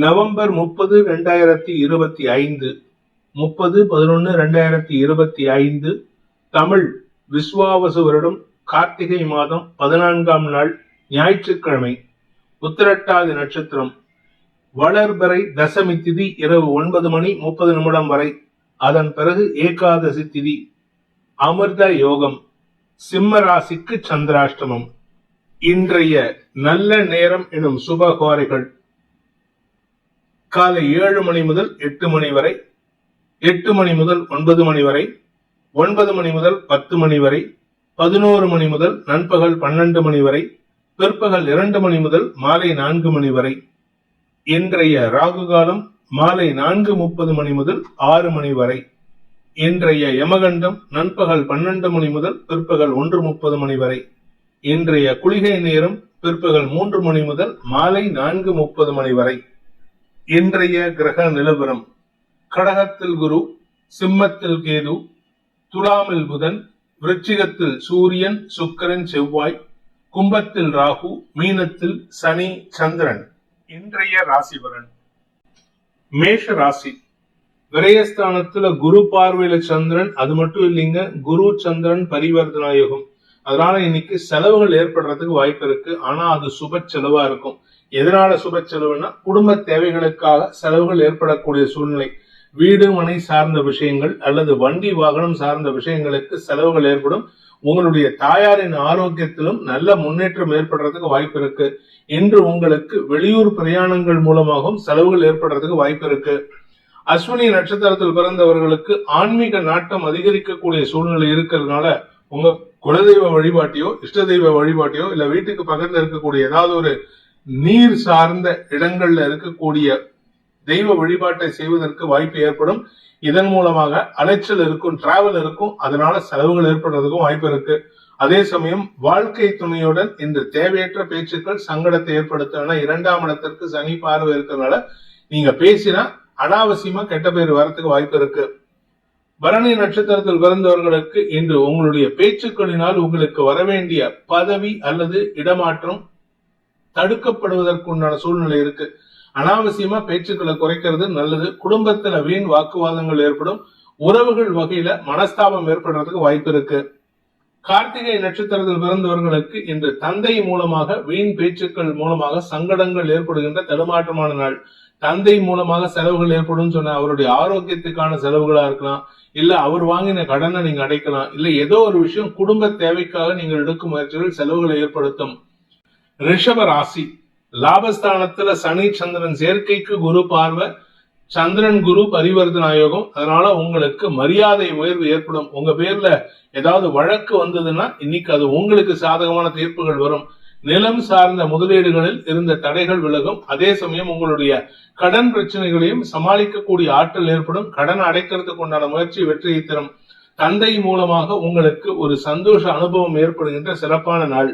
November முப்பது ரெண்டாயிரத்தி இருபத்தி ஐந்து முப்பது பதினொன்று ரெண்டாயிரத்தி இருபத்தி ஐந்து தமிழ் விஸ்வாவசு வருடம் கார்த்திகை மாதம் பதினான்காம் நாள் ஞாயிற்றுக்கிழமை உத்திரட்டாதி நட்சத்திரம் வளர்பறை தசமி திதி இரவு ஒன்பது மணி முப்பது நிமிடம் வரை. அதன் பிறகு ஏகாதசி திதி அமிர்த யோகம் சிம்ம ராசிக்கு சந்திராஷ்டமம். இன்றைய நல்ல நேரம் எனும் சுபகோரைகள் காலை ஏழு மணி முதல் எட்டு மணி வரை எட்டு மணி முதல் ஒன்பது மணி வரை ஒன்பது மணி முதல் பத்து மணி வரை பதினோரு மணி முதல் நண்பகல் பன்னெண்டு மணி வரை பிற்பகல் இரண்டு மணி முதல் மாலை நான்கு மணி வரை. இன்றைய ராகு காலம் மாலை நான்கு முப்பது மணி முதல் ஆறு மணி வரை. இன்றைய யமகண்டம் நண்பகல் பன்னெண்டு மணி முதல் பிற்பகல் ஒன்று முப்பது மணி வரை. இன்றைய குளிகை நேரம் பிற்பகல் மூன்று மணி முதல் மாலை நான்கு முப்பது மணி வரை. இன்றைய கிரக நிலவரம். கடகத்தில் குரு சிம்மத்தில் கேது துலாமில் புதன் விருச்சிகத்தில் சூரியன் சுக்கரன் செவ்வாய் கும்பத்தில் ராகு மீனத்தில் சனி சந்திரன். இன்றைய ராசிபலன். மேஷ ராசி. விரயஸ்தானத்துல குரு பார்வையில சந்திரன் அது மட்டும் இல்லைங்க குரு சந்திரன் பரிவர்த்தனா யோகம் அதனால இன்னைக்கு செலவுகள் ஏற்படுறதுக்கு வாய்ப்பு இருக்கு. ஆனா அது சுப செலவா இருக்கும். எதனால சுப செலவுனா குடும்ப தேவைகளுக்காக செலவுகள் ஏற்படக்கூடிய சூழ்நிலை. வீடு மனை சார்ந்த விஷயங்கள் அல்லது வண்டி வாகனம் சார்ந்த விஷயங்களுக்கு செலவுகள் ஏற்படும். உங்களுடைய தாயாரின் ஆரோக்கியத்திலும் நல்ல முன்னேற்றம் ஏற்படுறதுக்கு வாய்ப்பு இருக்கு. இன்று உங்களுக்கு வெளியூர் பிரயாணங்கள் மூலமாகவும் செலவுகள் ஏற்படுறதுக்கு வாய்ப்பு இருக்கு. அஸ்வினி நட்சத்திரத்தில் பிறந்தவர்களுக்கு ஆன்மீக நாட்டம் அதிகரிக்கக்கூடிய சூழ்நிலை இருக்கிறதுனால உங்க குலதெய்வ வழிபாட்டையோ இஷ்ட தெய்வ வழிபாட்டையோ இல்ல வீட்டுக்கு பக்கத்துல இருக்கக்கூடிய ஏதாவது ஒரு நீர் சார்ந்த இடங்கள்ல இருக்கக்கூடிய தெய்வ வழிபாட்டை செய்வதற்கு வாய்ப்பு ஏற்படும். இதன் மூலமாக அலைச்சல் இருக்கும் டிராவல் இருக்கும் அதனால செலவுகள் ஏற்படுறதுக்கும் வாய்ப்பு இருக்கு. அதே சமயம் வாழ்க்கை துணையுடன் இந்த தேவையற்ற பேச்சுக்கள் சங்கடத்தை ஏற்படுத்தும் இரண்டாம் இடத்திற்கு சனி பார்வை இருக்கிறதுனால நீங்க பேசினா அனாவசியமா கெட்ட பேர் வரத்துக்கு வாய்ப்பு இருக்கு. பரணி நட்சத்திரத்தில் பிறந்தவர்களுக்கு இன்று உங்களுடைய பேச்சுக்களினால் உங்களுக்கு வரவேண்டிய பதவி அல்லது இடமாற்றம் தடுக்கப்படுவதற்குண்டான சூழ்நிலை இருக்கு. அனாவசியமா பேச்சுக்களை குறைக்கிறது நல்லது. குடும்பத்துல வீண் வாக்குவாதங்கள் ஏற்படும். உறவுகள் வகையில மனஸ்தாபம் ஏற்படுறதுக்கு வாய்ப்பு இருக்கு. கார்த்திகை நட்சத்திரத்தில் பிறந்தவர்களுக்கு இன்று தந்தை மூலமாக வீண் பேச்சுக்கள் மூலமாக சங்கடங்கள் ஏற்படுகின்ற தடுமாற்றமான நாள். தந்தை மூலமாக செலவுகள் ஏற்படும் சொன்ன அவருடைய ஆரோக்கியத்துக்கான செலவுகளா இருக்கலாம். இல்ல அவர் வாங்கின கடனை நீங்க அடைக்கலாம். இல்ல ஏதோ ஒரு விஷயம் குடும்ப தேவைக்காக நீங்கள் எடுக்கும் முயற்சிகள் செலவுகளை ஏற்படுத்தும். ரிஷப ராசி. லாபஸ்தானத்துல சனி சந்திரன் சேர்க்கைக்கு குரு பார்வை சந்திரன் குரு பரிவர்த்தன யோகம் அதனால உங்களுக்கு மரியாதை உயர்வு ஏற்படும். உங்க பேர்ல ஏதாவது வழக்கு வந்ததுன்னா இன்னைக்கு அது உங்களுக்கு சாதகமான தீர்ப்புகள் வரும். நிலம் சார்ந்த முதலீடுகளில் இருந்த தடைகள் விலகும். அதே சமயம் உங்களுடைய கடன் பிரச்சனைகளையும் சமாளிக்கக்கூடிய ஆற்றல் ஏற்படும். கடன் அடைக்கிறதுக்கு உண்டான முயற்சி வெற்றியை தரும். தந்தை மூலமாக உங்களுக்கு ஒரு சந்தோஷ அனுபவம் ஏற்படுகின்ற சிறப்பான நாள்.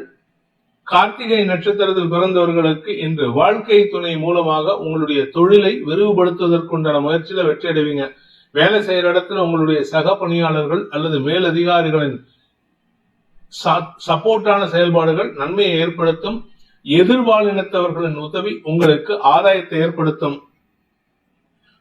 கார்த்திகை நட்சத்திரத்தில் பிறந்தவர்களுக்கு இன்று வாழ்க்கை துணை மூலமாக உங்களுடைய தொழிலை விரிவுபடுத்துவதற்குண்டான முயற்சியில வெற்றி அடைவீங்க. வேலை செய்யற இடத்துல உங்களுடைய சக பணியாளர்கள் அல்லது மேலதிகாரிகளின் சப்போர்ட்டான செயல்பாடுகள் நன்மையை ஏற்படுத்தும். எதிர்பாலினத்தவர்களின் உதவி உங்களுக்கு ஆதாயத்தை ஏற்படுத்தும்.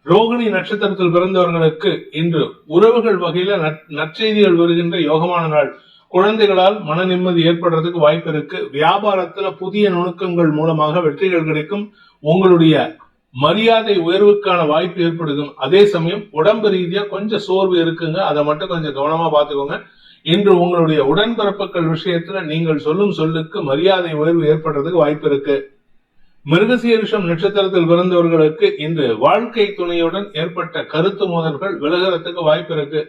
ரோகிணி நட்சத்திரத்தில் பிறந்தவர்களுக்கு இன்று உறவுகள் வகையில நற்செய்திகள் வருகின்ற யோகமான நாள். குழந்தைகளால் மன நிம்மதி ஏற்படுறதுக்கு வாய்ப்பு இருக்கு. வியாபாரத்துல புதிய நுணுக்கங்கள் மூலமாக வெற்றிகள் கிடைக்கும். உங்களுடைய மரியாதை உயர்வுக்கான வாய்ப்பு ஏற்படுதும். அதே சமயம் உடம்பு ரீதியா கொஞ்சம் சோர்வு இருக்குங்க. அதை மட்டும் கொஞ்சம் கவனமா பாத்துக்கோங்க இன்று உங்களுடைய உடன்பிறப்புகள் விஷயத்துல நீங்கள் சொல்லும் சொல்லுக்கு மரியாதை உயர்வு ஏற்படுறதுக்கு வாய்ப்பு இருக்கு. மிருகசீரிஷம் நட்சத்திரத்தில் பிறந்தவர்களுக்கு இன்று வாழ்க்கை துணையுடன் ஏற்பட்ட கருத்து மோதல்கள் விலகிறதுக்கு வாய்ப்பு இருக்கு.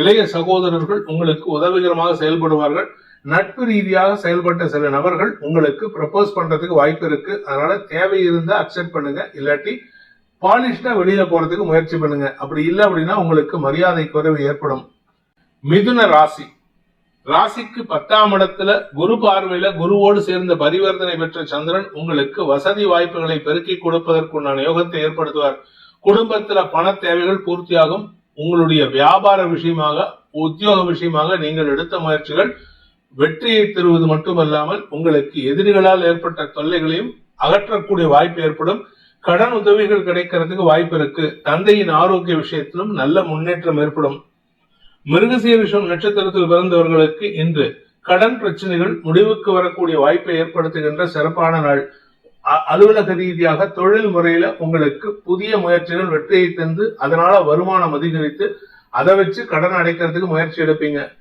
இளைய சகோதரர்கள் உங்களுக்கு உதவிகரமாக செயல்படுவார்கள். நட்பு ரீதியாக செயல்பட்ட சில நபர்கள் உங்களுக்கு ப்ரப்போஸ் பண்றதுக்கு வாய்ப்பு இருக்கு. அதனால தேவை இருந்தா அக்செப்ட் பண்ணுங்க. இல்லாட்டி பாலிஷ்டா வெளியில போறதுக்கு முயற்சி பண்ணுங்க. அப்படி இல்லை அப்படின்னா உங்களுக்கு மரியாதை குறைவு ஏற்படும். மிதுன ராசி. ராசிக்கு பத்தாம் இடத்துல குரு பார்வையில குருவோடு சேர்ந்த பரிவர்த்தனை பெற்ற சந்திரன் உங்களுக்கு வசதி வாய்ப்புகளை பெருக்கி கொடுப்பதற்குண்டான யோகத்தை ஏற்படுத்துவார். குடும்பத்துல பண தேவைகள் பூர்த்தியாகும். உங்களுடைய வியாபார விஷயமாக உத்தியோக விஷயமாக நீங்கள் எடுத்த முயற்சிகள் வெற்றியை தருவது மட்டுமல்லாமல் உங்களுக்கு எதிரிகளால் ஏற்பட்ட தொல்லைகளையும் அகற்றக்கூடிய வாய்ப்பு ஏற்படும். கடன் உதவிகள் கிடைக்கிறதுக்கு வாய்ப்பு இருக்கு. தந்தையின் ஆரோக்கிய விஷயத்திலும் நல்ல முன்னேற்றம் ஏற்படும். மிருகசீரிஷம் நட்சத்திரத்தில் பிறந்தவர்களுக்கு இன்று கடன் பிரச்சனைகள் முடிவுக்கு வரக்கூடிய வாய்ப்பை ஏற்படுத்துகின்ற சிறப்பான நாள். அலுவலக ரீதியாக தொழில் முறையில உங்களுக்கு புதிய முயற்சிகள் வெற்றியை தந்து அதனால வருமானம் அதிகரித்து அதை வச்சு கடன் அடைக்கிறதுக்கு முயற்சி எடுப்பீங்க.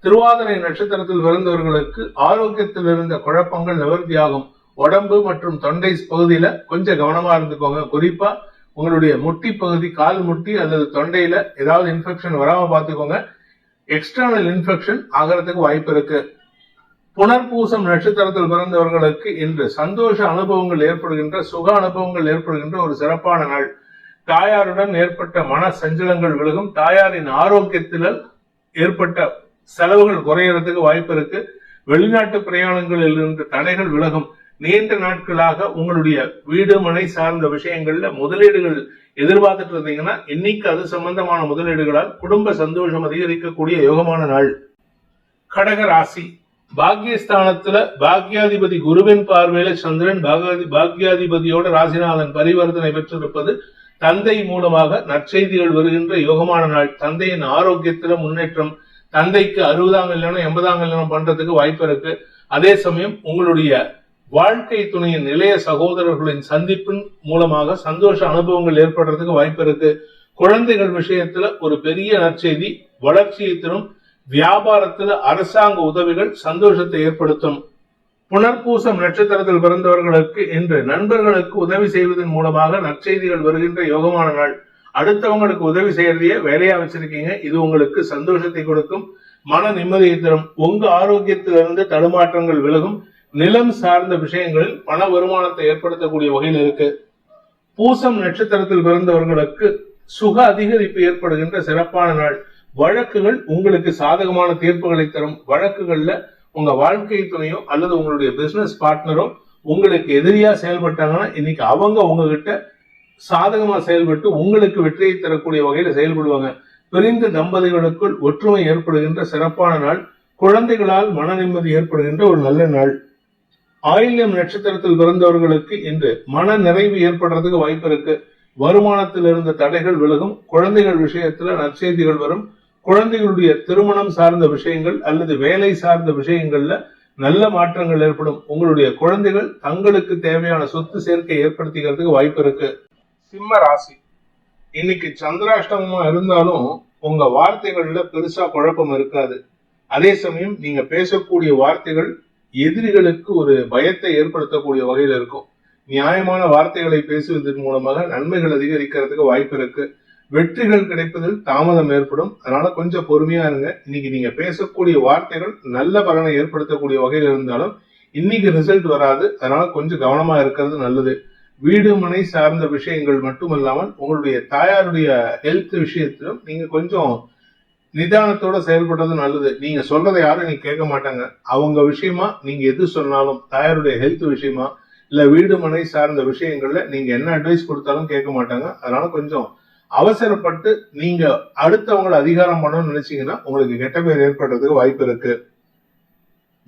திருவாதிரை நட்சத்திரத்தில் பிறந்தவர்களுக்கு ஆரோக்கியத்தில் இருந்த குழப்பங்கள் நிவர்த்தியாகும். உடம்பு மற்றும் தொண்டை பகுதியில கொஞ்சம் கவனமா இருந்துக்கோங்க. குறிப்பா உங்களுடைய முட்டி பகுதி கால் முட்டி அல்லது தொண்டையில ஏதாவது இன்ஃபெக்ஷன் வராம பார்த்துக்கோங்க. எக்ஸ்டர்னல் இன்ஃபெக்ஷன் ஆகிறதுக்கு வாய்ப்பு இருக்கு. புனர்பூசம் நட்சத்திரத்தில் பிறந்தவர்களுக்கு இன்று சந்தோஷ அனுபவங்கள் ஏற்படுகின்ற சுக அனுபவங்கள் ஏற்படுகின்ற ஒரு சிறப்பான நாள். தாயாருடன் ஏற்பட்ட மன சஞ்சலங்கள் விலகும் தாயாரின் ஆரோக்கியத்தில் ஏற்பட்ட செலவுகள் குறையறதுக்கு வாய்ப்பு இருக்கு. வெளிநாட்டு பிரயாணங்களில் இருந்து தடைகள் விலகும். நீண்ட நாட்களாக உங்களுடைய வீடு மனை சார்ந்த விஷயங்கள்ல முதலீடுகள் எதிர்பார்த்துட்டு இருந்தீங்கன்னா இன்னைக்கு அது சம்பந்தமான முதலீடுகளால் குடும்ப சந்தோஷம் அதிகரிக்கக்கூடிய யோகமான நாள். கடக ராசி. பாக்கியஸ்தானத்துல பாக்யாதிபதி குருவின் பார்வையில சந்திரன் பாகாதி- பாக்யாதிபதியோட ராசிநாதன் பரிவர்த்தனை பெற்றிருப்பது தந்தை மூலமாக நற்செய்திகள் வருகின்ற யோகமான நாள். தந்தையின் ஆரோக்கியத்துல முன்னேற்றம் தந்தைக்கு அறுபதாம் கல்யாணம் எண்பதாம் கல்யாணம் பண்றதுக்கு வாய்ப்பு இருக்கு. அதே சமயம் உங்களுடைய வாழ்க்கை துணையின் இளைய சகோதரர்களின் சந்திப்பின் மூலமாக சந்தோஷ அனுபவங்கள் ஏற்படுறதுக்கு வாய்ப்பு இருக்கு. குழந்தைகள் விஷயத்துல ஒரு பெரிய நற்செய்தி வளர்ச்சியை தரும் வியாபாரத்துல அரசாங்க உதவிகள் சந்தோஷத்தை ஏற்படுத்தும். புனர்பூசம் நட்சத்திரத்தில் பிறந்தவர்களுக்கு இன்று நண்பர்களுக்கு உதவி செய்வதன் மூலமாக நற்செய்திகள் வருகின்ற யோகமான நாள். அடுத்தவங்களுக்கு உதவி செய்யறதையே வேலையா வச்சிருக்கீங்க. இது உங்களுக்கு சந்தோஷத்தை கொடுக்கும் மன நிம்மதியை தரும். உங்க ஆரோக்கியத்திலிருந்து தடுமாற்றங்கள் விலகும். நிலம் சார்ந்த விஷயங்களில் பண வருமானத்தை ஏற்படுத்தக்கூடிய வகையில் இருக்கு. பூசம் நட்சத்திரத்தில் பிறந்தவர்களுக்கு சுக அதிகரிப்பு ஏற்படுகின்ற சிறப்பான நாள். வழக்குகள் உங்களுக்கு சாதகமான தீர்ப்புகளை தரும். வழக்குகள்ல உங்க வாழ்க்கை துணையோ அல்லது உங்களுடைய பிசினஸ் பார்ட்னரோ உங்களுக்கு எதிரியா செயல்பட்டாங்கன்னா இன்னைக்கு அவங்க உங்ககிட்ட சாதகமா செயல்பட்டு உங்களுக்கு வெற்றியை தரக்கூடிய வகையில செயல்படுவாங்க. பிரிந்த தம்பதிகளுக்குள் ஒற்றுமை ஏற்படுகின்ற சிறப்பான நாள் குழந்தைகளால் மன நிம்மதி ஏற்படுகின்ற ஒரு நல்ல நாள். ஆயில்யம் நட்சத்திரத்தில் பிறந்தவர்களுக்கு இன்று மன நிறைவு ஏற்படுறதுக்கு வாய்ப்பு இருக்கு. வருமானத்தில் இருந்த தடைகள் விலகும். குழந்தைகள் விஷயத்துல நற்செய்திகள் வரும். குழந்தைகளுடைய திருமணம் சார்ந்த விஷயங்கள் அல்லது வேலை சார்ந்த விஷயங்கள்ல நல்ல மாற்றங்கள் ஏற்படும். உங்களுடைய குழந்தைகள் தங்களுக்கு தேவையான சொத்து சேர்க்கை ஏற்படுத்திக்கிறதுக்கு வாய்ப்பு இருக்கு. சிம்ம ராசி. இன்னைக்கு சந்திராஷ்டமமா இருந்தாலும் உங்க வார்த்தைகள்ல பெருசா குழப்பம் இருக்காது. அதே சமயம் நீங்க பேசக்கூடிய வார்த்தைகள் எதிரிகளுக்கு ஒரு பயத்தை ஏற்படுத்தக்கூடிய வகையில் இருக்கும். நியாயமான வார்த்தைகளை பேசுவதன் மூலமாக நன்மைகள் அதிகரிக்கிறதுக்கு வாய்ப்பு இருக்கு. வெற்றிகள் கிடைப்பதில் தாமதம் ஏற்படும். அதனால கொஞ்சம் பொறுமையா இருங்க. இன்னைக்கு நீங்க பேசக்கூடிய வார்த்தைகள் நல்ல பலனை ஏற்படுத்தக்கூடிய வகையில் இருந்தாலும் இன்னைக்கு ரிசல்ட் வராது. அதனால கொஞ்சம் கவனமா இருக்கிறது நல்லது. வீடு மனை சார்ந்த விஷயங்கள் மட்டுமல்லாமல் உங்களுடைய தாயாருடைய ஹெல்த் விஷயத்திலும் நீங்க கொஞ்சம் நிதானத்தோட செயல்படுறது நல்லது. நீங்க சொல்றதை யாரும் நீங்க கேட்க மாட்டாங்க. அவங்க விஷயமா நீங்க எது சொன்னாலும் தாயாருடைய ஹெல்த் விஷயமா இல்ல வீடு மனை சார்ந்த விஷயங்கள்ல நீங்க என்ன அட்வைஸ் கொடுத்தாலும் கேட்க மாட்டாங்க. அதனால கொஞ்சம் அவசரப்பட்டு நீங்க அடுத்தவங்களை அதிகாரம் பண்ணணும்னு நினைச்சீங்கன்னா உங்களுக்கு கெட்ட பேர் ஏற்படுறதுக்கு வாய்ப்பு இருக்கு.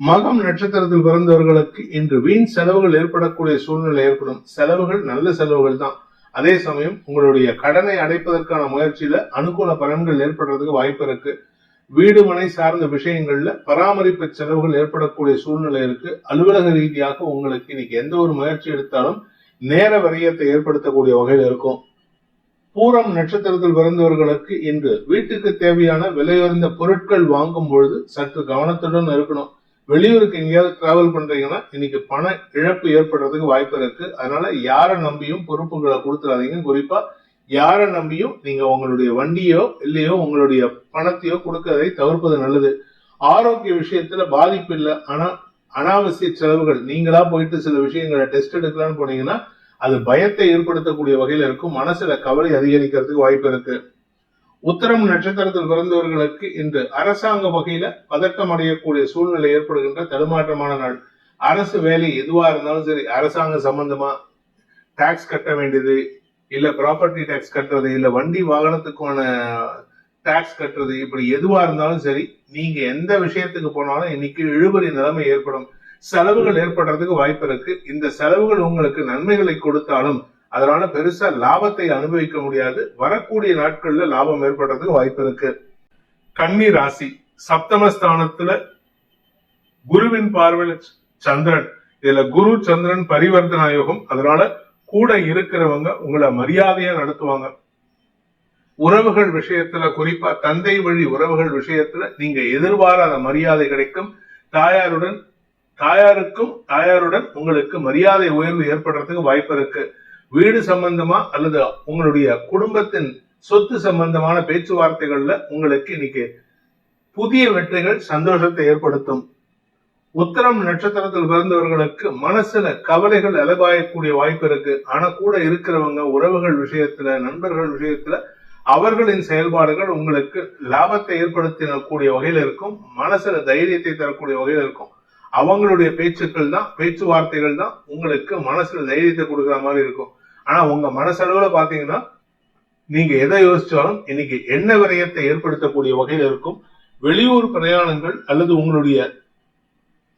மகம் நட்சத்திரத்தில் பிறந்தவர்களுக்கு இன்று வீண் செலவுகள் ஏற்படக்கூடிய சூழ்நிலை ஏற்படும். செலவுகள் நல்ல செலவுகள் தான். அதே சமயம் உங்களுடைய கடனை அடைப்பதற்கான முயற்சியில அனுகூல பலன்கள் ஏற்படுறதுக்கு வாய்ப்பு இருக்கு. வீடு மனை சார்ந்த விஷயங்கள்ல பராமரிப்பு செலவுகள் ஏற்படக்கூடிய சூழ்நிலை இருக்கு. அலுவலக ரீதியாக உங்களுக்கு இன்னைக்கு எந்த ஒரு முயற்சி எடுத்தாலும் நேர விரயத்தை ஏற்படுத்தக்கூடிய வகையில் இருக்கும். பூரம் நட்சத்திரத்தில் பிறந்தவர்களுக்கு இன்று வீட்டுக்கு தேவையான விலையுறந்த பொருட்கள் வாங்கும் பொழுது சற்று கவனத்துடன் இருக்கணும். வெளியூருக்கு எங்கேயாவது டிராவல் பண்றீங்கன்னா இன்னைக்கு பண இழப்பு ஏற்படுறதுக்கு வாய்ப்பு இருக்கு. அதனால யாரை நம்பியும் பொறுப்புகளை கொடுத்துடாதீங்க குறிப்பா யாரை நம்பியும் நீங்க உங்களுடைய வண்டியோ இல்லையோ உங்களுடைய பணத்தையோ கொடுக்கறதை தவிர்ப்பது நல்லது. ஆரோக்கிய விஷயத்துல பாதிப்பு இல்லை. ஆனா அனாவசிய செலவுகள் நீங்களா போயிட்டு சில விஷயங்களை டெஸ்ட் எடுக்கலாம்னு போனீங்கன்னா அது பயத்தை ஏற்படுத்தக்கூடிய வகையில் இருக்கும். மனசுல கவலை அதிகரிக்கிறதுக்கு வாய்ப்பு இருக்கு. உத்தரம் நட்சத்திரத்தில் பிறந்தவர்களுக்கு இன்று அரசாங்க வகையில பதட்டம் அடையக்கூடிய சூழ்நிலை ஏற்படுகின்ற தடுமாற்றமான நாள். அரசு வேலை எதுவா இருந்தாலும் சரி அரசாங்க சம்பந்தமா டாக்ஸ் கட்ட வேண்டியது இல்ல ப்ராப்பர்ட்டி டாக்ஸ் கட்டுறது இல்ல வண்டி வாகனத்துக்கான டாக்ஸ் கட்டுறது இப்படி எதுவா இருந்தாலும் சரி நீங்க எந்த விஷயத்துக்கு போனாலும் இன்னைக்கு இழுபறி நிலைமை ஏற்படும். செலவுகள் ஏற்படுறதுக்கு வாய்ப்பு இருக்கு. இந்த செலவுகள் உங்களுக்கு நன்மைகளை கொடுத்தாலும் அதனால பெருசா லாபத்தை அனுபவிக்க முடியாது. வரக்கூடிய நாட்கள்ல லாபம் ஏற்படுறதுக்கு வாய்ப்பு இருக்கு. கன்னி ராசி சப்தமஸ்தானத்துல குருவின் பார்வையில் சந்திரன். இதுல குரு சந்திரன் பரிவர்த்தனா யோகம் அதனால கூட இருக்கிறவங்க உங்களை மரியாதையா நடத்துவாங்க. உறவுகள் விஷயத்துல குறிப்பா தந்தை வழி உறவுகள் விஷயத்துல நீங்க எதிர்பாராத மரியாதை கிடைக்கும். தாயாருடன் தாயாருக்கும் தாயாருடன் உங்களுக்கு மரியாதை உயர்வு ஏற்படுறதுக்கு வாய்ப்பு இருக்கு. வீடு சம்பந்தமா அல்லது உங்களுடைய குடும்பத்தின் சொத்து சம்பந்தமான பேச்சுவார்த்தைகள்ல உங்களுக்கு இன்னைக்கு புதிய வெற்றிகள் சந்தோஷத்தை ஏற்படுத்தும். உத்தரம் நட்சத்திரத்தில் பிறந்தவர்களுக்கு மனசுல கவலைகள் அலபாயக்கூடிய வாய்ப்பு இருக்கு. ஆனா கூட இருக்கிறவங்க உறவுகள் விஷயத்துல நண்பர்கள் விஷயத்துல அவர்களின் செயல்பாடுகள் உங்களுக்கு லாபத்தை ஏற்படுத்தக்கூடிய வகையில் இருக்கும். மனசுல தைரியத்தை தரக்கூடிய வகையில் இருக்கும். அவங்களுடைய பேச்சுக்கள் தான் பேச்சுவார்த்தைகள் தான் உங்களுக்கு மனசுல தைரியத்தை கொடுக்குற மாதிரி இருக்கும். ஆனா உங்க மனசளவுல பாத்தீங்கன்னா நீங்க எதை யோசிச்சாலும் இன்னைக்கு எண்ண விரயத்தை ஏற்படுத்தக்கூடிய வகையில் இருக்கும். வெளியூர் பிரயாணங்கள் அல்லது உங்களுடைய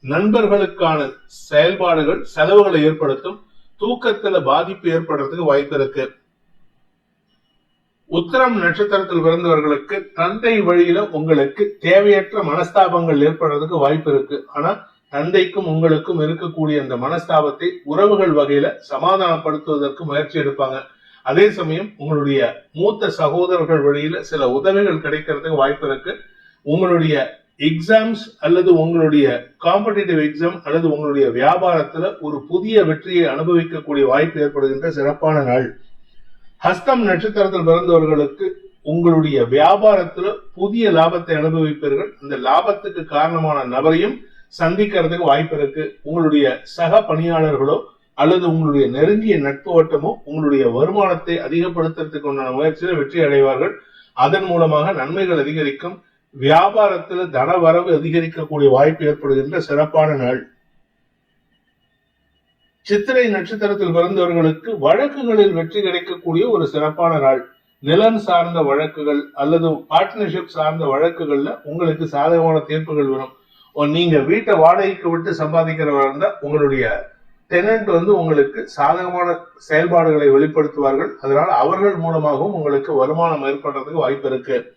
நண்பர்களுக்கான செயல்பாடுகள் செலவுகளை ஏற்படுத்தும். தூக்கத்துல பாதிப்பு ஏற்படுறதுக்கு வாய்ப்பு இருக்கு. உத்தரம் நட்சத்திரத்தில் பிறந்தவர்களுக்கு தந்தை வழியில உங்களுக்கு தேவையற்ற மனஸ்தாபங்கள் ஏற்படுறதுக்கு வாய்ப்பு இருக்கு. ஆனா தந்தைக்கும் உங்களுக்கும் இருக்கக்கூடிய அந்த மனஸ்தாபத்தை உறவுகள் வகையில சமாதானப்படுத்துவதற்கு முயற்சி எடுப்பாங்க. அதே சமயம் உங்களுடைய மூத்த சகோதரர்கள் வழியில சில உதவிகள் கிடைக்கிறதுக்கு வாய்ப்பு இருக்கு. உங்களுடைய எக்ஸாம்ஸ் அல்லது உங்களுடைய காம்படிட்டிவ் எக்ஸாம் அல்லது உங்களுடைய வியாபாரத்துல ஒரு புதிய வெற்றியை அனுபவிக்கக்கூடிய வாய்ப்பு ஏற்படுகின்ற சிறப்பான நாள். ஹஸ்தம் நட்சத்திரத்தில் பிறந்தவர்களுக்கு உங்களுடைய வியாபாரத்துல புதிய லாபத்தை அனுபவிப்பீர்கள். அந்த லாபத்துக்கு காரணமான நபரையும் சந்திக்கிறதுக்கு வாய்ப்பு இருக்கு. உங்களுடைய சக பணியாளர்களோ அல்லது உங்களுடைய நெருங்கிய நட்பு வட்டமோ உங்களுடைய வருமானத்தை அதிகப்படுத்துறதுக்கு உண்டான முயற்சியில வெற்றி அடைவார்கள். அதன் மூலமாக நன்மைகள் அதிகரிக்கும். வியாபாரத்தில் தன வரவு அதிகரிக்கக்கூடிய வாய்ப்பு ஏற்படுகின்ற சிறப்பான நாள். சித்திரை நட்சத்திரத்தில் பிறந்தவர்களுக்கு வழக்குகளில் வெற்றி கிடைக்கக்கூடிய ஒரு சிறப்பான நாள். நிலம் சார்ந்த வழக்குகள் அல்லது பார்ட்னர்ஷிப் சார்ந்த வழக்குகள்ல உங்களுக்கு சாதகமான தீர்ப்புகள் வரும். நீங்க வீட்டை வாடகைக்கு விட்டு சம்பாதிக்கிறவங்க இருந்தா உங்களுடைய டெனன்ட் வந்து உங்களுக்கு சாதகமான செயல்பாடுகளை வெளிப்படுத்துவார்கள். அதனால அவர்கள் மூலமாகவும் உங்களுக்கு வருமானம் ஏற்படுறதுக்கு வாய்ப்பு இருக்கு.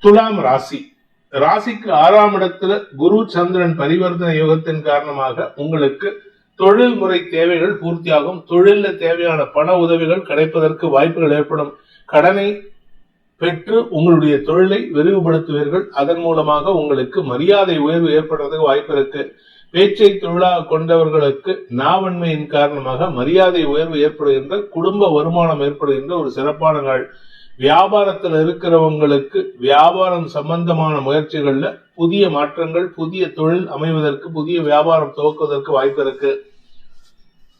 துலாம் ராசி. ராசிக்கு ஆறாம் இடத்துல குரு சந்திரன் பரிவர்த்தனை யோகத்தின் காரணமாக உங்களுக்கு தொழில் முறை தேவைகள் பூர்த்தியாகும். தொழில தேவையான பண உதவிகள் கிடைப்பதற்கு வாய்ப்புகள் ஏற்படும். கடனை பெற்று உங்களுடைய தொழிலை விரிவுபடுத்துவீர்கள். அதன் மூலமாக உங்களுக்கு மரியாதை உயர்வு ஏற்படுறதுக்கு வாய்ப்பு இருக்கு. பேச்சை தொழிலாக கொண்டவர்களுக்கு நாவன்மையின் காரணமாக மரியாதை உயர்வு ஏற்படுகின்ற குடும்ப வருமானம் ஏற்படுகின்ற ஒரு சிறப்பான நாள். வியாபாரத்தில் இருக்கிறவங்களுக்கு வியாபாரம் சம்பந்தமான முயற்சிகள்ல புதிய மாற்றங்கள் புதிய தொழில் அமைவதற்கு புதிய வியாபாரம் துவக்குவதற்கு வாய்ப்பு இருக்கு.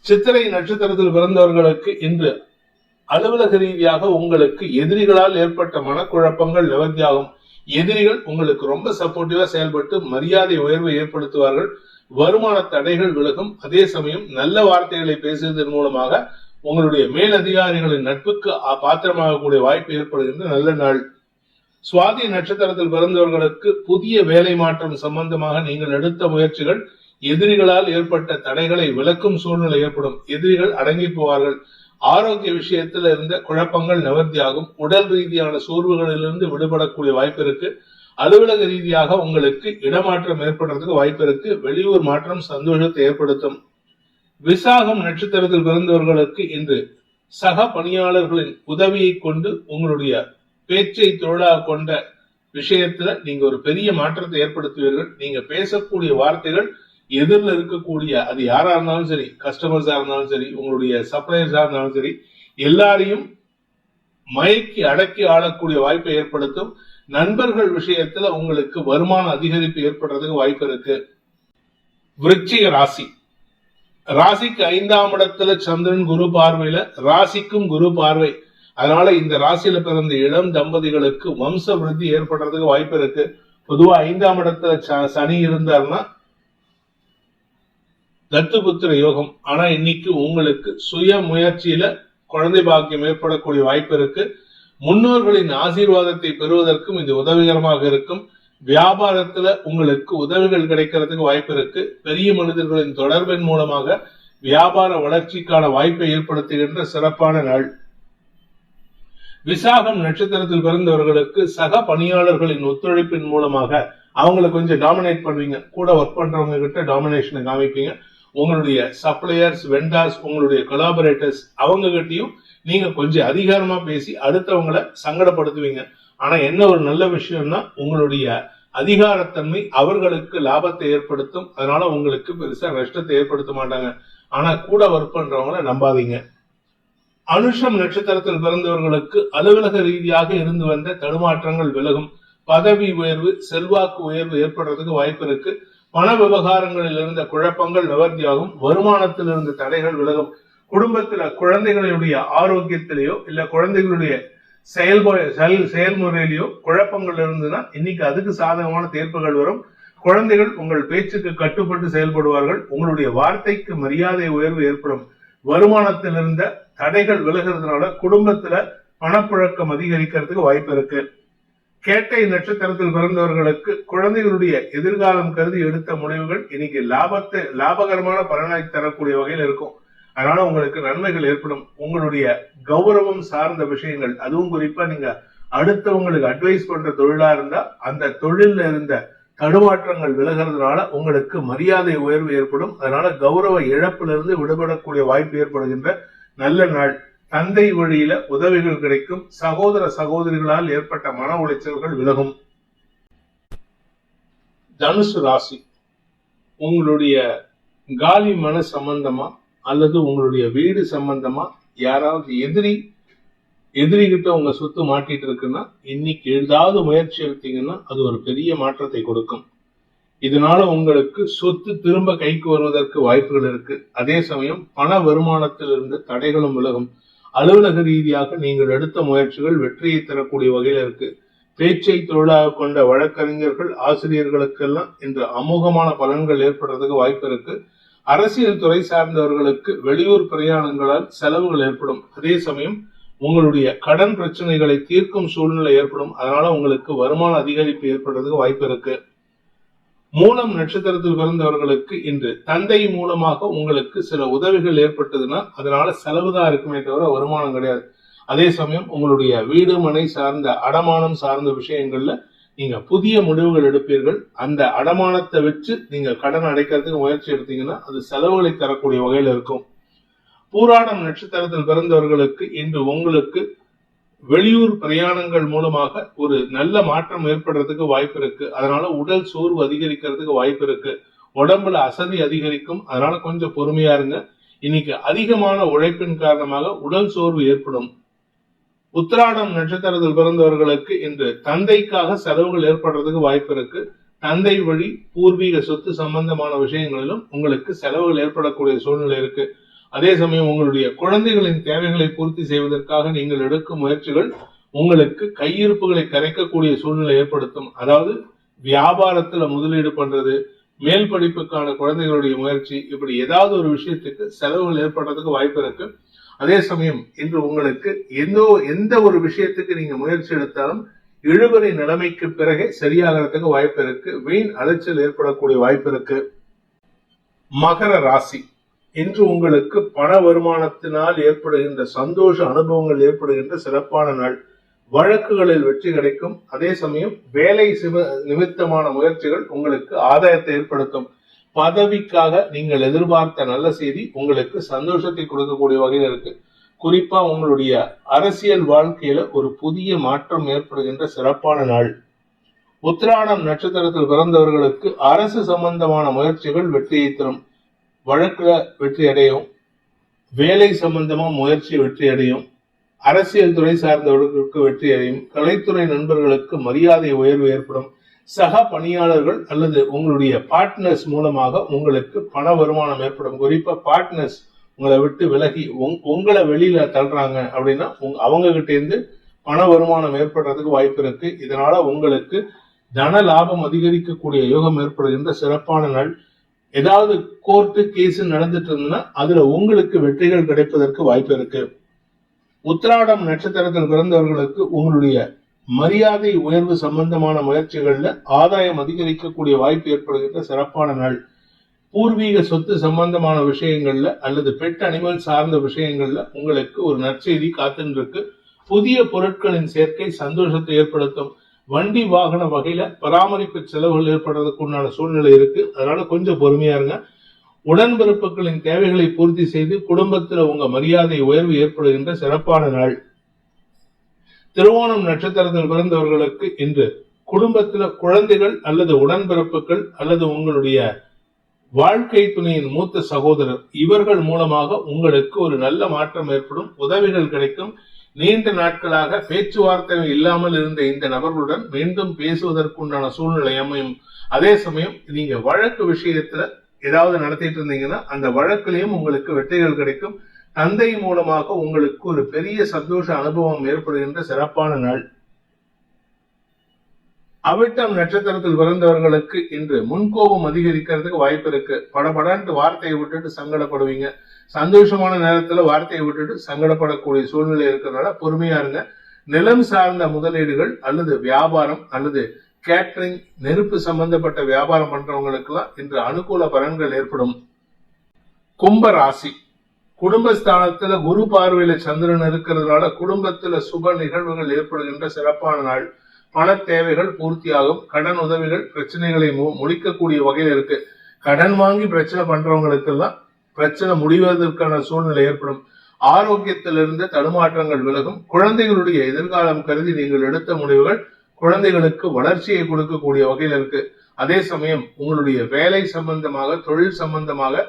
சித்திரை நட்சத்திரத்தில் பிறந்தவர்களுக்கு இன்று அலுவலக ரீதியாக உங்களுக்கு எதிரிகளால் ஏற்பட்ட மனக்குழப்பங்கள் நிவர்த்தியாகும். எதிரிகள் உங்களுக்கு ரொம்ப சப்போர்ட்டிவா செயல்பட்டு மரியாதை உயர்வை ஏற்படுத்துவார்கள். வருமான தடைகள் விலகும். அதே சமயம் நல்ல வார்த்தைகளை பேசுவதன் மூலமாக உங்களுடைய மேலதிகாரிகளின் நட்புக்கு பாத்திரமாகக்கூடிய வாய்ப்பு ஏற்படுகின்ற நல்ல நாள். சுவாதி நட்சத்திரத்தில் பிறந்தவர்களுக்கு புதிய வேலை மாற்றம் சம்பந்தமாக நீங்கள் எடுத்த முயற்சிகள் எதிரிகளால் ஏற்பட்ட தடைகளை விளக்கும் சூழ்நிலை ஏற்படும். எதிரிகள் அடங்கி போவார்கள். ஆரோக்கிய விஷயத்தில் இருந்த குழப்பங்கள் நிவர்த்தியாகும். உடல் ரீதியான சோர்வுகளிலிருந்து விடுபடக்கூடிய வாய்ப்பு இருக்கு. அலுவலக ரீதியாக உங்களுக்கு இடமாற்றம் ஏற்படுறதுக்கு வாய்ப்பு இருக்கு. வெளியூர் மாற்றம் சந்தோஷத்தை ஏற்படுத்தும். விசாகம் நட்சத்திரத்தில் பிறந்தவர்களுக்கு இன்று சக பணியாளர்களின் உதவியை கொண்டு உங்களுடைய பேச்சை தொழிலாக கொண்ட விஷயத்துல நீங்க ஒரு பெரிய மாற்றத்தை ஏற்படுத்துவீர்கள். நீங்க பேசக்கூடிய வார்த்தைகள் எதிரில் இருக்கக்கூடிய அது யாரா இருந்தாலும் சரி கஸ்டமர்ஸா இருந்தாலும் சரி உங்களுடைய சப்ளையர்ஸா இருந்தாலும் சரி எல்லாரையும் மயக்கி அடக்கி ஆளக்கூடிய வாய்ப்பை ஏற்படுத்தும் நண்பர்கள் விஷயத்துல உங்களுக்கு வருமான அதிகரிப்பு ஏற்படுறதுக்கு வாய்ப்பு இருக்கு. விருச்சிக ராசி. ராசிக்கு ஐந்தாம் இடத்துல சந்திரன் குரு பார்வையில ராசிக்கும் குரு பார்வை. அதனால இந்த ராசியில பிறந்த இளம் தம்பதிகளுக்கு வம்ச விருத்தி ஏற்படுறதுக்கு வாய்ப்பு இருக்கு. பொதுவா ஐந்தாம் இடத்துல ச- சனி இருந்தாருன்னா தத்துபுத்திர யோகம். ஆனா இன்னைக்கு உங்களுக்கு சுய முயற்சியில குழந்தை பாக்கியம் ஏற்படக்கூடிய வாய்ப்பு இருக்கு. முன்னோர்களின் ஆசீர்வாதத்தை பெறுவதற்கும் இது உதவிகரமாக இருக்கும். வியாபாரத்துல உங்களுக்கு உதவிகள் கிடைக்கிறதுக்கு வாய்ப்பு இருக்கு. பெரிய மனிதர்களின் தொடர்பின் மூலமாக வியாபார வளர்ச்சிக்கான வாய்ப்பை ஏற்படுத்துகின்ற சிறப்பான நாள். விசாகம் நட்சத்திரத்தில் பிறந்தவர்களுக்கு சக பணியாளர்களின் ஒத்துழைப்பின் மூலமாக அவங்கள கொஞ்சம் டாமினேட் பண்ணுவீங்க. கூட ஒர்க் பண்றவங்க கிட்ட டாமினேஷனை காமிப்பீங்க. உங்களுடைய சப்ளையர்ஸ் வெண்டார்ஸ் உங்களுடைய கொலாபரேட்டர்ஸ் அவங்க கிட்டையும் நீங்க கொஞ்சம் அதிகாரமா பேசி அடுத்தவங்களை சங்கடப்படுத்துவீங்க. ஆனா என்ன ஒரு நல்ல விஷயம்னா உங்களுடைய அதிகாரத்தன்மை அவர்களுக்கு லாபத்தை ஏற்படுத்தும். அதனால உங்களுக்கு பெருசா நஷ்டத்தை ஏற்படுத்த மாட்டாங்க. ஆனா கூட ஒர்க் பண்றவங்கள நம்பாதீங்க. அனுஷம் நட்சத்திரத்தில் பிறந்தவர்களுக்கு அலுவலக ரீதியாக இருந்து வந்த தடுமாற்றங்கள் விலகும். பதவி உயர்வு செல்வாக்கு உயர்வு ஏற்படுறதுக்கு வாய்ப்பு இருக்கு. பண விவகாரங்களில் இருந்த குழப்பங்கள் நிவர்த்தியாகும் வருமானத்தில் இருந்த தடைகள் விலகும். குடும்பத்துல குழந்தைகளுடைய ஆரோக்கியத்திலேயோ இல்ல குழந்தைகளுடைய செயல்ப செயல் செயல்முறையிலேயோ குழப்பங்கள் இருந்ததுன்னா இன்னைக்கு அதுக்கு சாதகமான தீர்ப்புகள் வரும். குழந்தைகள் உங்கள் பேச்சுக்கு கட்டுப்பட்டு செயல்படுவார்கள். உங்களுடைய வார்த்தைக்கு மரியாதை உயர்வு ஏற்படும். வருமானத்தில் இருந்த தடைகள் விலகிறதுனால குடும்பத்துல பணப்புழக்கம் அதிகரிக்கிறதுக்கு வாய்ப்பு இருக்கு. கேட்டை நட்சத்திரத்தில் பிறந்தவர்களுக்கு குழந்தைகளுடைய எதிர்காலம் கருதி எடுத்த முடிவுகள் இன்னைக்கு லாபத்தை லாபகரமான பலனை தரக்கூடிய வகையில் இருக்கும். அதனால உங்களுக்கு நன்மைகள் ஏற்படும். உங்களுடைய கௌரவம் சார்ந்த விஷயங்கள் அதுவும் குறிப்பா நீங்க அடுத்தவங்களுக்கு அட்வைஸ் பண்ற தொழிலா இருந்தா அந்த தொழில இருந்த தடுமாற்றங்கள் விலகிறதுனால உங்களுக்கு மரியாதை உயர்வு ஏற்படும். அதனால கௌரவ இழப்பிலிருந்து விடுபடக்கூடிய வாய்ப்பு ஏற்படுகின்ற நல்ல நாள். தந்தை வழியில உதவிகள் கிடைக்கும். சகோதர சகோதரிகளால் ஏற்பட்ட மன உளைச்சல்கள் விலகும். தனுசு ராசி உங்களுடைய காலி மன சம்பந்தமா அல்லது உங்களுடைய வீடு சம்பந்தமா யாராவது எதிரி எதிரிகிட்ட உங்க சொத்து மாட்டிட்டு இருக்குன்னா இன்னைக்கு ஏதாவது முயற்சி எடுத்தீங்கன்னா அது ஒரு பெரிய மாற்றத்தை கொடுக்கும். இதனால உங்களுக்கு சொத்து திரும்ப கைக்கு வருவதற்கு வாய்ப்புகள் இருக்கு. அதே சமயம் பண வருமானத்திலிருந்து தடைகளும் விலகும். அலுவலக ரீதியாக நீங்கள் எடுத்த முயற்சிகள் வெற்றியை தரக்கூடிய வகையில் இருக்கு. பேச்சை தொழிலாக கொண்ட வழக்கறிஞர்கள் ஆசிரியர்களுக்கெல்லாம் இன்று அமோகமான பலன்கள் ஏற்படுறதுக்கு வாய்ப்பு இருக்கு. அரசியல் துறை சார்ந்தவர்களுக்கு வெளியூர் பிரயாணங்களால் செலவுகள் ஏற்படும். அதே சமயம் உங்களுடைய கடன் பிரச்சனைகளை தீர்க்கும் சூழ்நிலை ஏற்படும். அதனால உங்களுக்கு வருமான அதிகரிப்பு ஏற்படுறதுக்கு வாய்ப்பு இருக்கு. மூலம் நட்சத்திரத்தில் பிறந்தவர்களுக்கு இன்று தந்தை மூலமாக உங்களுக்கு சில உதவிகள் ஏற்பட்டதுன்னா அதனால செலவு தான் இருக்குமே தவிர வருமானம் கிடையாது. அதே சமயம் உங்களுடைய வீடு மனை சார்ந்த அடமானம் சார்ந்த விஷயங்கள்ல நீங்க புதிய முடிவுகள் எடுப்பீர்கள். அந்த அடமானத்தை வச்சு நீங்க கடன் அடைக்கிறதுக்கு முயற்சி எடுத்தீங்கன்னா அது செலவுகளை தரக்கூடிய வகையில் இருக்கும். பூராடம் நட்சத்திரத்தில் பிறந்தவர்களுக்கு இன்று உங்களுக்கு வெளியூர் பிரயாணங்கள் மூலமாக ஒரு நல்ல மாற்றம் ஏற்படுறதுக்கு வாய்ப்பு இருக்கு. அதனால உடல் சோர்வு அதிகரிக்கிறதுக்கு வாய்ப்பு இருக்கு. உடம்புல அசதி அதிகரிக்கும். அதனால கொஞ்சம் பொறுமையா இருங்க. இன்னைக்கு அதிகமான உழைப்பின் காரணமாக உடல் சோர்வு ஏற்படும். உத்திராடம் நட்சத்திரத்தில் பிறந்தவர்களுக்கு இன்று தந்தைக்காக செலவுகள் ஏற்படுறதுக்கு வாய்ப்பு இருக்கு. தந்தை வழி பூர்வீக சொத்து சம்பந்தமான விஷயங்களிலும் உங்களுக்கு செலவுகள் ஏற்படக்கூடிய சூழ்நிலை இருக்கு. அதே சமயம் உங்களுடைய குழந்தைகளின் தேவைகளை பூர்த்தி செய்வதற்காக நீங்கள் எடுக்கும் முயற்சிகள் உங்களுக்கு கையிருப்புகளை கரைக்கக்கூடிய சூழ்நிலை ஏற்படுத்தும். அதாவது வியாபாரத்துல முதலீடு பண்றது மேல் படிப்புக்கான குழந்தைகளுடைய முயற்சி இப்படி ஏதாவது ஒரு விஷயத்துக்கு செலவுகள் ஏற்படுறதுக்கு வாய்ப்பு இருக்கு. அதே சமயம் இன்று உங்களுக்கு எந்த எந்த ஒரு விஷயத்துக்கு நீங்க முயற்சி எடுத்தாலும் இழுபறி நிலைமைக்கு பிறகே சரியாகிறதுக்கு வாய்ப்பு இருக்கு. வீண் அலைச்சல் ஏற்படக்கூடிய வாய்ப்பு இருக்கு. மகர ராசி. இன்று உங்களுக்கு பண வருமானத்தினால் ஏற்படுகின்ற சந்தோஷ அனுபவங்கள் ஏற்படுகின்ற சிறப்பான நாள். வழக்குகளில் வெற்றி கிடைக்கும். அதே சமயம் வேலை நிமித்தமான முயற்சிகள் உங்களுக்கு ஆதாயத்தை ஏற்படுத்தும். பதவிக்காக நீங்கள் எதிர்பார்த்த நல்ல செய்தி உங்களுக்கு சந்தோஷத்தை கொடுக்கக்கூடிய வகையில் இருக்கு. குறிப்பா உங்களுடைய அரசியல் வாழ்க்கையில ஒரு புதிய மாற்றம் ஏற்படுகின்ற சிறப்பான நாள். உத்திராடம் நட்சத்திரத்தில் பிறந்தவர்களுக்கு அரசு சம்பந்தமான முயற்சிகள் வெற்றியை தரும். வழக்குல வெற்றி அடையும் வேலை சம்பந்தமா முயற்சி வெற்றி அடையும் அரசியல் துறை சார்ந்தவர்களுக்கு வெற்றி அடையும் கலைத்துறை நண்பர்களுக்கு மரியாதை உயர்வு ஏற்படும் சக பணியாளர்கள் அல்லது உங்களுடைய பார்ட்னர்ஸ் மூலமாக உங்களுக்கு பண வருமானம் ஏற்படும். குறிப்பா பார்ட்னர்ஸ் உங்களை விட்டு விலகி உங்- உங்களை வெளியில தள்ளுறாங்க அப்படின்னா அவங்க கிட்ட இருந்து பண வருமானம் ஏற்படுறதுக்கு வாய்ப்பு இருக்கு. இதனால உங்களுக்கு தன லாபம் அதிகரிக்கக்கூடிய யோகம் ஏற்படுகின்ற சிறப்பான நாள். ஏதாவது கோர்ட்டு கேஸ் நடந்துட்டு இருந்ததுன்னா அதுல உங்களுக்கு வெற்றிகள் கிடைப்பதற்கு வாய்ப்பு இருக்கு. உத்திராடம் நட்சத்திரத்தில் பிறந்தவர்களுக்கு உங்களுடைய மரியாதை உயர்வு சம்பந்தமான முயற்சிகள்ல ஆதாயம் அதிகரிக்கக்கூடிய வாய்ப்பு ஏற்படுகின்ற சிறப்பான நாள். பூர்வீக சொத்து சம்பந்தமான விஷயங்கள்ல அல்லது பெட் அனிமல் சார்ந்த விஷயங்கள்ல உங்களுக்கு ஒரு நற்செய்தி காத்துன்னு இருக்கு. புதிய பொருட்களின் சேர்க்கை சந்தோஷத்தை ஏற்படுத்தும். வண்டி வாகன வகையில பராமரிப்பு செலவுகள் ஏற்படுறதுக்கு உண்டான சூழ்நிலை இருக்கு. அதனால கொஞ்சம் பொறுமையா இருங்க. உடன்பிறப்புகளின் தேவைகளை பூர்த்தி செய்து குடும்பத்துல உங்க மரியாதை உயர்வு ஏற்படுகின்ற சிறப்பான நாள். திருவோணம் நட்சத்திரத்தில் பிறந்தவர்களுக்கு இன்று குடும்பத்துல குழந்தைகள் அல்லது உடன்பிறப்புகள் அல்லது உங்களுடைய வாழ்க்கை துணையின் மூத்த சகோதரர் இவர்கள் மூலமாக உங்களுக்கு ஒரு நல்ல மாற்றம் ஏற்படும். உதவிகள் கிடைக்கும். நீண்ட நாட்களாக பேச்சுவார்த்தை இல்லாமல் இருந்த இந்த நபர்களுடன் மீண்டும் பேசுவதற்குண்டான சூழ்நிலை அமையும். அதே சமயம் நீங்க வழக்கு விஷயத்துல ஏதாவது நடத்திட்டு இருந்தீங்கன்னா அந்த வழக்கிலையும் உங்களுக்கு வெற்றிகள் கிடைக்கும். தந்தை மூலமாக உங்களுக்கு ஒரு பெரிய சந்தோஷ அனுபவம் ஏற்படுகின்ற சிறப்பான நாள். அவிட்டம் நட்சத்திரத்தில் பிறந்தவர்களுக்கு இன்று முன்கோபம் அதிகரிக்கிறதுக்கு வாய்ப்பு இருக்கு. படபடன்ட்டு வார்த்தையை விட்டுட்டு சங்கடப்படுவீங்க. சந்தோஷமான நேரத்துல வார்த்தையை விட்டுட்டு சங்கடப்படக்கூடிய சூழ்நிலை இருக்கிறதுனால பொறுமையா இருங்க. நிலம் சார்ந்த முதலீடுகள் அல்லது வியாபாரம் அல்லது கேட்டரிங் நெருப்பு சம்பந்தப்பட்ட வியாபாரம் பண்றவங்களுக்கெல்லாம் இன்று அனுகூல பலன்கள் ஏற்படும். கும்ப ராசி. குடும்பஸ்தானத்துல குரு பார்வையில சந்திரன் இருக்கிறதுனால குடும்பத்துல சுப நிகழ்வுகள் ஏற்படுகின்ற சிறப்பான நாள். பண தேவைகள் பூர்த்தியாகும். கடன் உதவிகள் பிரச்சனைகளை மு- முடிக்கக்கூடிய வகையில் இருக்கு. கடன் வாங்கி பிரச்சனை பண்றவங்களுக்கெல்லாம் பிரச்சனை முடிவதற்கான சூழ்நிலை ஏற்படும். ஆரோக்கியத்திலிருந்து தடுமாற்றங்கள் விலகும். குழந்தைகளுடைய எதிர்காலம் கருதி நீங்கள் எடுத்த முடிவுகள் குழந்தைகளுக்கு வளர்ச்சியை கொடுக்கக்கூடிய வகையில் இருக்கு. அதே சமயம் உங்களுடைய வேலை சம்பந்தமாக தொழில் சம்பந்தமாக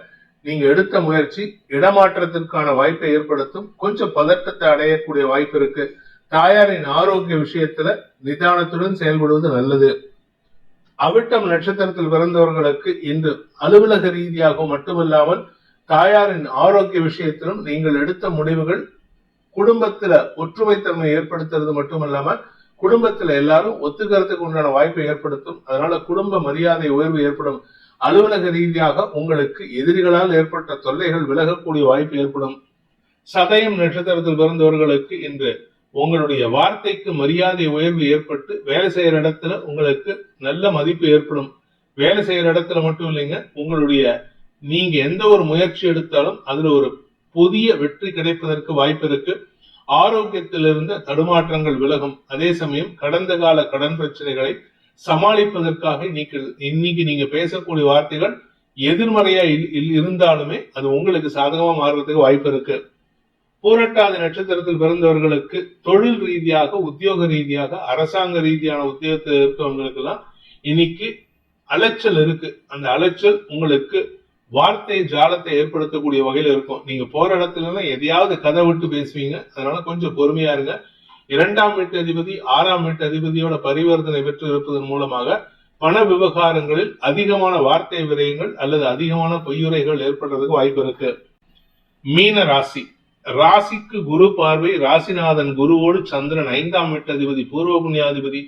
நீங்க எடுத்த முயற்சி இடமாற்றத்திற்கான வாய்ப்பை ஏற்படுத்தும். கொஞ்சம் பதட்டத்தை அடையக்கூடிய வாய்ப்பு இருக்கு. தாயாரின் ஆரோக்கிய விஷயத்துல நிதானத்துடன் செயல்படுவது நல்லது. அவிட்டம் நட்சத்திரத்தில் பிறந்தவர்களுக்கு இன்று அலுவலக ரீதியாக மட்டுமல்லாமல் தாயாரின் ஆரோக்கிய விஷயத்திலும் நீங்கள் எடுத்த முடிவுகள் குடும்பத்துல ஒற்றுமைத்தன்மை ஏற்படுத்துறது மட்டுமல்லாம குடும்பத்துல எல்லாரும் ஒத்துக்கிறதுக்கு உண்டான வாய்ப்பை ஏற்படுத்தும். அதனால குடும்ப மரியாதை உயர்வு ஏற்படும். அலுவலக ரீதியாக உங்களுக்கு எதிரிகளால் ஏற்பட்ட தொல்லைகள் விலகக்கூடிய வாய்ப்பு ஏற்படும். சதயம் நட்சத்திரத்தில் பிறந்தவர்களுக்கு இன்று உங்களுடைய வார்த்தைக்கு மரியாதை உயர்வு ஏற்பட்டு வேலை செய்யற இடத்துல உங்களுக்கு நல்ல மதிப்பு ஏற்படும். வேலை செய்யற இடத்துல மட்டும் இல்லைங்க உங்களுடைய நீங்க எந்த ஒரு முயற்சி எடுத்தாலும் அதுல ஒரு புதிய வெற்றி கிடைப்பதற்கு வாய்ப்பு இருக்கு. ஆரோக்கியத்தில் இருந்த தடுமாற்றங்கள் விலகும். அதே சமயம் கடந்த கால கடன் பிரச்சனைகளை சமாளிப்பதற்காக இன்னைக்கு இன்னைக்கு நீங்க பேசக்கூடிய வார்த்தைகள் எதிர்மறையா இல்- இல்- இருந்தாலுமே அது உங்களுக்கு சாதகமா மாறுறதுக்கு வாய்ப்பு இருக்கு. பூரட்டாதி நட்சத்திரத்தில் பிறந்தவர்களுக்கு தொழில் ரீதியாக உத்தியோக ரீதியாக அரசாங்க ரீதியான உத்தியோகத்தில் இருக்கவங்களுக்கு எல்லாம் இன்னைக்கு அலைச்சல் இருக்கு. அந்த அலைச்சல் உங்களுக்கு வார்த்தை ஜாலத்தை ஏற்படுத்தக்கூடிய வகையில இருக்கும். நீங்க போற இடத்துல எதையாவது கதை விட்டு பேசுவீங்க. அதனால கொஞ்சம் பொறுமையா இருங்க. இரண்டாம் வீட்டு அதிபதி ஆறாம் வீட்டு அதிபதியோட பரிவர்த்தனை பெற்று இருப்பதன் மூலமாக பண விவகாரங்களில் அதிகமான வார்த்தை விரயங்கள் அல்லது அதிகமான பொய்யுரைகள் ஏற்படுறதுக்கு வாய்ப்பு இருக்கு. மீன ராசி. ராசிக்கு குரு பார்வை ராசிநாதன் குருவோடு சந்திரன் ஐந்தாம் வீட்டதிபதி பூர்வ புண்ணியாதிபதி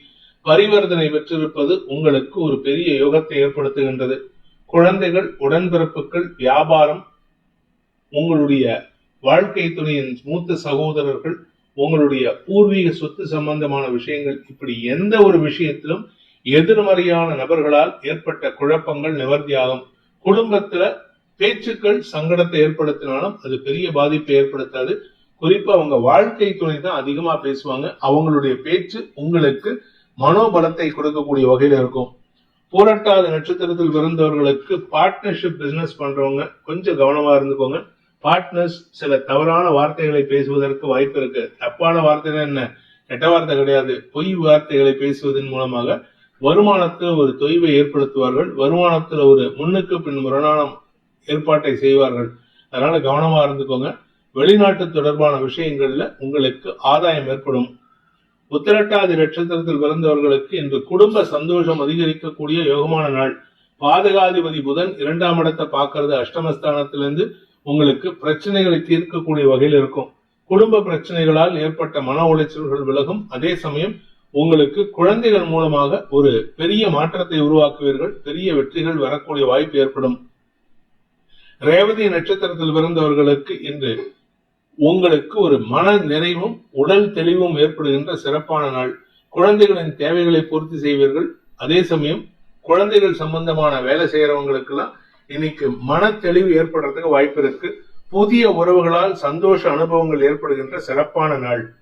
பரிவர்த்தனை பெற்றிருப்பது உங்களுக்கு ஒரு பெரிய யோகத்தை ஏற்படுத்துகின்றது. குழந்தைகள் உடன்பிறப்புகள் வியாபாரம் உங்களுடைய வாழ்க்கை துணையின் மூத்த சகோதரர்கள் உங்களுடைய பூர்வீக சொத்து சம்பந்தமான விஷயங்கள் இப்படி எந்த ஒரு விஷயத்திலும் எதிர்மறையான நபர்களால் ஏற்பட்ட குழப்பங்கள் நிவர்த்தியாகும். குடும்பத்துல பேச்சுக்கள் சங்கடத்தை ஏற்படுத்தினாலும் அது பெரிய பாதிப்பை ஏற்படுத்தாது. குறிப்பா அவங்க வாழ்க்கை துணை தான் அதிகமா பேசுவாங்க. அவங்களுடைய பேச்சு உங்களுக்கு மனோபலத்தை கொடுக்கக்கூடிய வகையில இருக்கும். பூரட்டாத நட்சத்திரத்தில் பிறந்தவர்களுக்கு பார்ட்னர்ஷிப் பிசினஸ் பண்றவங்க கொஞ்சம் கவனமா இருந்துக்கோங்க. பார்ட்னர்ஸ் சில தவறான வார்த்தைகளை பேசுவதற்கு வாய்ப்பு இருக்கு. தப்பான வார்த்தைகள் என்ன? கெட்ட வார்த்தை கிடையாது. பொய் வார்த்தைகளை பேசுவதன் மூலமாக வருமானத்தில் ஒரு தொய்வை ஏற்படுத்துவார்கள். வருமானத்தில் ஒரு முன்னுக்கு பின் முரணான ஏற்பாட்டை செய்வார்கள். அதனால கவனமா இருந்துக்கோங்க. வெளிநாட்டு தொடர்பான விஷயங்கள்ல உங்களுக்கு ஆதாயம் ஏற்படும். உத்திரட்டாதி நட்சத்திரத்தில் பிறந்தவர்களுக்கு இன்று குடும்ப சந்தோஷம் அதிகரிக்கக்கூடிய யோகமான நாள். பாதகாதிபதி புதன் இரண்டாம் இடத்தை பார்க்கறது. அஷ்டமஸ்தானத்திலிருந்து உங்களுக்கு பிரச்சனைகளை தீர்க்கக்கூடிய வகையில் இருக்கும். குடும்ப பிரச்சனைகளால் ஏற்பட்ட மன உளைச்சல்கள் விலகும். அதே சமயம் உங்களுக்கு குழந்தைகள் மூலமாக ஒரு பெரிய மாற்றத்தை உருவாக்குவீர்கள். பெரிய வெற்றிகள் வரக்கூடிய வாய்ப்பு ஏற்படும். ரேவதி நட்சத்திரத்தில் பிறந்தவர்களுக்கு இன்று உங்களுக்கு ஒரு மன நிறைவும் உடல் தெளிவும் ஏற்படுகின்ற சிறப்பான நாள். குழந்தைகளின் தேவைகளை பூர்த்தி செய்வீர்கள். அதே சமயம் குழந்தைகள் சம்பந்தமான வேலை செய்யறவங்களுக்கெல்லாம் இன்னைக்கு மன தெளிவு ஏற்படுறதுக்கு வாய்ப்பு இருக்கு. புதிய உறவுகளால் சந்தோஷ அனுபவங்கள் ஏற்படுகின்ற சிறப்பான நாள்.